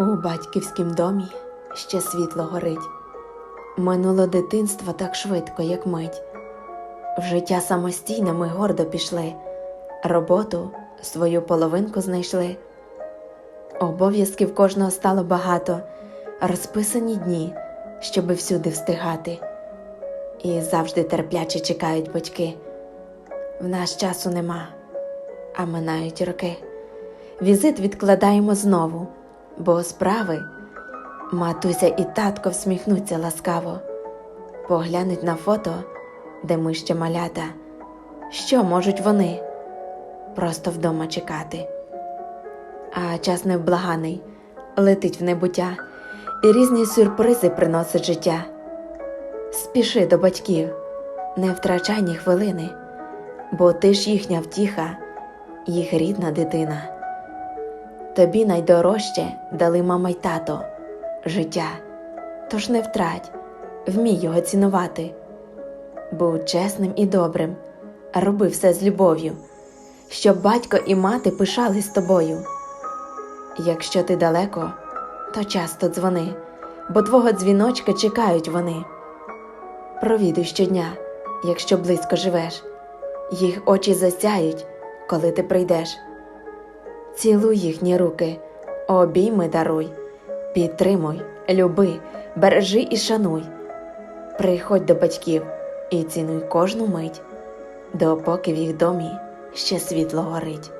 У батьківськім домі ще світло горить. Минуло дитинство так швидко, як мить. В життя самостійно ми гордо пішли, роботу свою половинку знайшли. Обов'язків кожного стало багато, розписані дні, щоби всюди встигати. І завжди терпляче чекають батьки. В нас часу нема, а минають роки. Візит відкладаємо знову, бо справи матуся і татко всміхнуться ласкаво, поглянуть на фото, де ми ще малята. Що можуть вони? Просто вдома чекати. А час невблаганий летить в небуття, і різні сюрпризи приносить життя. Спіши до батьків, не втрачай ні хвилини, бо ти ж їхня втіха, їх рідна дитина. Тобі найдорожче дали мама й тато життя, тож не втрать, вмій його цінувати. Будь чесним і добрим, роби все з любов'ю, щоб батько і мати пишались тобою. Якщо ти далеко, то часто дзвони, бо твого дзвіночка чекають вони. Провідуй щодня, якщо близько живеш, їх очі засяють, коли ти прийдеш. Цілуй їхні руки, обійми даруй, підтримуй, люби, бережи і шануй. Приходь до батьків і цінуй кожну мить, допоки в їх домі ще світло горить.